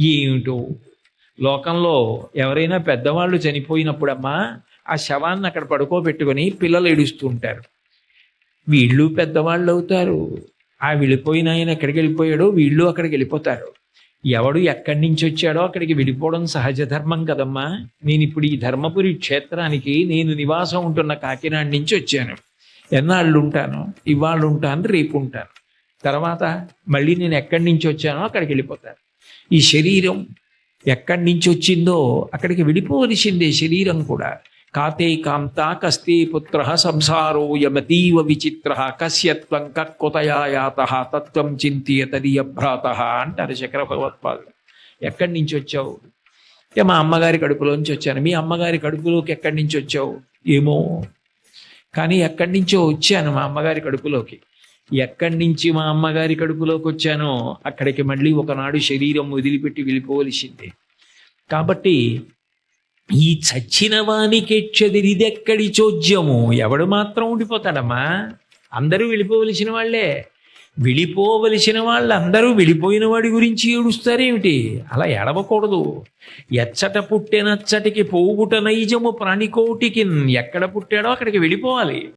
ఏమిటో. లోకంలో ఎవరైనా పెద్దవాళ్ళు చనిపోయినప్పుడమ్మా ఆ శవాన్ని అక్కడ పడుకోబెట్టుకొని పిల్లలు ఏడుస్తుంటారు వీళ్ళు పెద్దవాళ్ళు అవుతారు. ఆ వెళ్ళిపోయిన ఆయన ఎక్కడికి వెళ్ళిపోయాడో వీళ్ళు అక్కడికి వెళ్ళిపోతారు. ఎవడు ఎక్కడి నుంచి వచ్చాడో అక్కడికి వెళ్ళిపోవడం సహజ ధర్మం కదమ్మా. నేను ఇప్పుడు ఈ ధర్మపురి క్షేత్రానికి నేను నివాసం ఉంటున్న కాకినాడ నుంచి వచ్చాను. ఎన్నాళ్ళు ఉంటాను? ఇవాళ ఉంటాను రేపు ఉంటాను తర్వాత మళ్ళీ నేను ఎక్కడి నుంచి వచ్చానో అక్కడికి వెళ్ళిపోతాను. ఈ శరీరం ఎక్కడి నుంచి వచ్చిందో అక్కడికి వెళ్ళిపోవలసిందే శరీరం కూడా. కాతే కాంత కస్తే పుత్ర సంసారో యమతీవ విచిత్ర కస్యత్వం కక్కుతయాత తత్వం చింతియ తదీయ భ్రాత అంటారు శంకర భగవత్పాదులు ఎక్కడి నుంచి వచ్చావు? అంటే మా అమ్మగారి కడుపులోంచి వచ్చాను. మీ అమ్మగారి కడుపులోకి ఎక్కడి నుంచి వచ్చావు? ఏమో. కానీ ఎక్కడి నుంచో వచ్చాను మా అమ్మగారి కడుపులోకి. ఎక్కడి నుంచి మా అమ్మగారి కడుపులోకి వచ్చానో అక్కడికి మళ్ళీ ఒకనాడు శరీరం వదిలిపెట్టి వెళ్ళిపోవలసిందే. కాబట్టి ఈ చచ్చిన వానికి చెదిరిదెక్కడి చోద్యము? ఎవడు మాత్రం ఉండిపోతాడమ్మా? అందరూ వెళ్ళిపోవలసిన వాళ్ళే. వెళ్ళిపోవలసిన వాళ్ళందరూ వెళ్ళిపోయిన వాడి గురించి ఏడుస్తారేమిటి? అలా ఎడవకూడదు ఎచ్చట పుట్టినచ్చటికి పోగుట నైజము ప్రాణికోటికి ఎక్కడ పుట్టాడో అక్కడికి వెళ్ళిపోవాలి.